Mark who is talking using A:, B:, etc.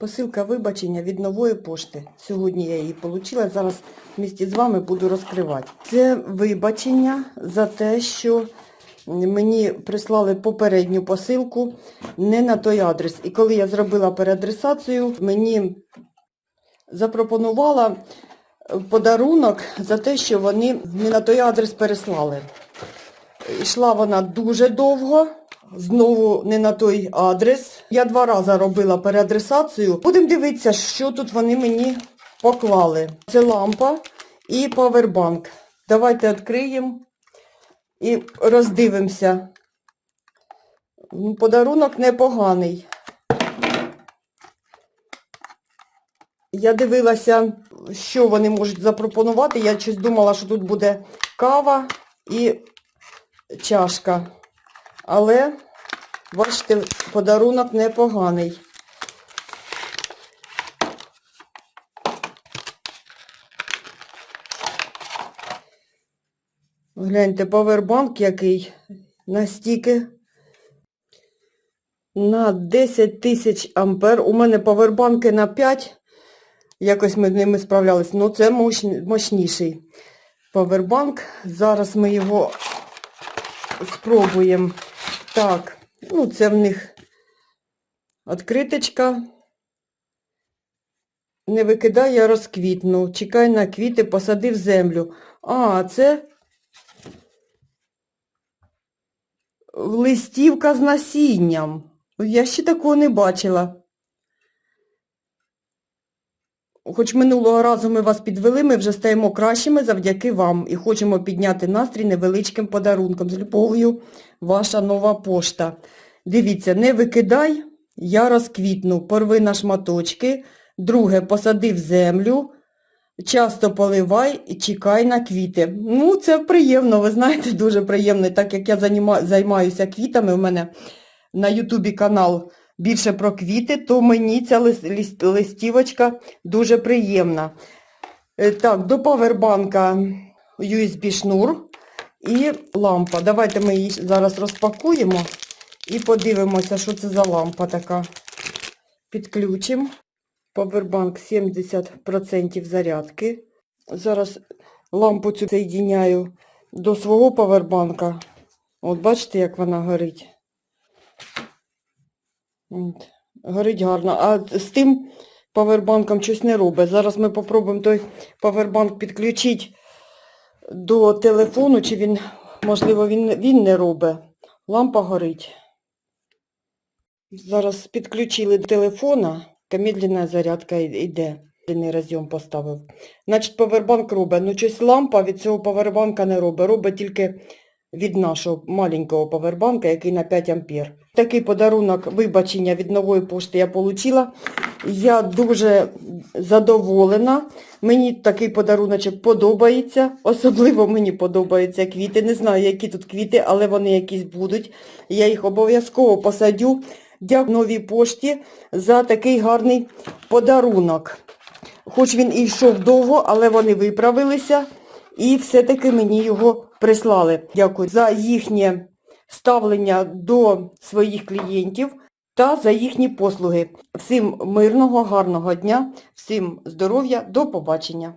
A: Посилка вибачення від нової пошти. Сьогодні я її отримала, зараз в місті з вами буду розкривати. Це вибачення за те, що мені прислали попередню посилку не на той адрес. І коли я зробила переадресацію, мені запропонувала подарунок за те, що вони не на той адрес переслали. Йшла вона дуже довго, знову не на той адрес. Я два рази робила переадресацію. Будемо дивитися, що тут вони мені поклали. Це лампа і павербанк. Давайте відкриємо і роздивимося. Подарунок непоганий. Я дивилася, що вони можуть запропонувати. Я щось думала, що тут буде кава і чашка. Але, бачите, подарунок непоганий. Гляньте, павербанк який настільки на 10 тисяч ампер. У мене павербанки на 5. Якось ми з ними справлялись. Ну, це мощніший павербанк. Зараз ми його спробуємо. Так, ну це в них відкриточка. Не викидай, я розквітну. Чекай на квіти, посади в землю. А, це листівка з насінням. Я ще такого не бачила. Хоч минулого разу ми вас підвели, ми вже стаємо кращими завдяки вам і хочемо підняти настрій невеличким подарунком. З любов'ю, ваша нова пошта. Дивіться, не викидай, я розквітну, порви на шматочки. Друге, посади в землю, часто поливай і чекай на квіти. Ну, це приємно, ви знаєте, дуже приємно. Так як я займаюся квітами, у мене на Ютубі канал більше про квіти, то мені ця листівочка дуже приємна. Е, Так, до павербанка USB шнур і лампа. Давайте ми її зараз розпакуємо і подивимося, що це за лампа така. Підключимо. Павербанк 70% зарядки. Зараз лампу цю соєдиняю до свого павербанка. От бачите, як вона горить. Горить гарно. А з тим павербанком щось не робить. Зараз ми попробуємо той павербанк підключити до телефону, чи він, можливо, він, він не робить. Лампа горить. Зараз підключили до телефона, медленна зарядка йде. Розйом поставив. Значить, павербанк робить. Ну, щось лампа від цього павербанка не робить. Робить тільки від нашого маленького павербанка, який на 5 ампер. Такий подарунок вибачення від нової пошти я отримала. Я дуже задоволена. Мені такий подаруночок подобається. Особливо мені подобаються квіти. Не знаю, які тут квіти, але вони якісь будуть. Я їх обов'язково посадю. Дякую новій пошті за такий гарний подарунок. Хоч він і йшов довго, але вони виправилися і все-таки мені його прислали. Дякую за їхнє ставлення до своїх клієнтів та за їхні послуги. Всім мирного, гарного дня, всім здоров'я, до побачення.